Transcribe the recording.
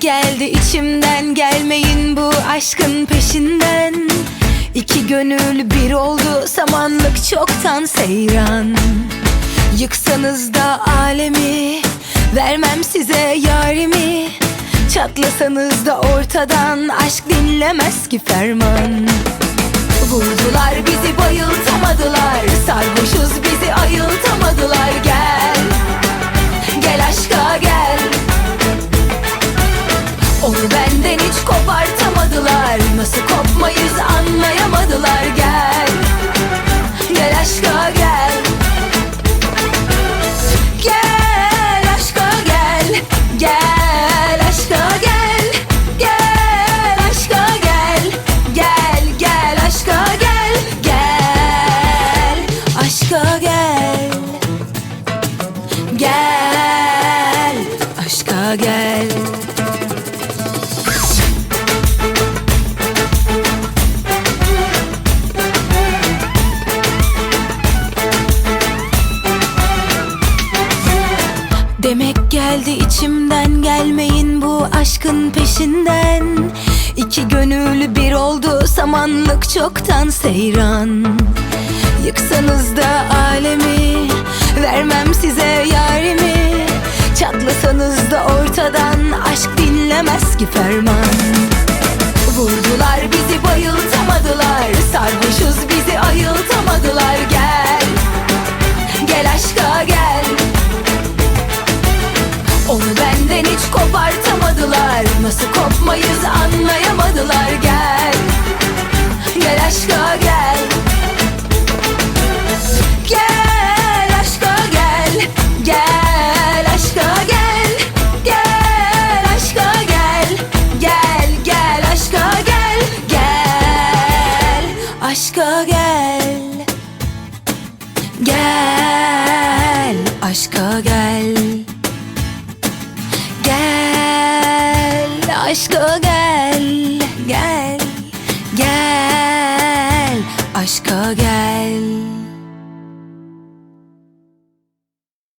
geldi içimden Gelmeyin bu aşkın peşinden. İki gönül bir oldu Samanlık çoktan seyran. Yıksanız da alemi Vermem size yarimi. Çatlasanız da ortadan Aşk dinlemez ki ferman. Vurdular bizi bayıltamadılar gel. Demek geldi içimden gelmeyin bu aşkın peşinden. İki gönül bir oldu samanlık çoktan seyran. Yıksanız da alemi vermem size yarimi aşk dinlemez ki ferman. Vurdular bizi bayıltamadılar. Sarhoşuz bizi ayıltamadılar. Gel Gel aşka gel. Onu benden hiç kopartamadılar. Nasıl kopmayız anlayamadılar Aşka gel, gel, gel. Aşka gel.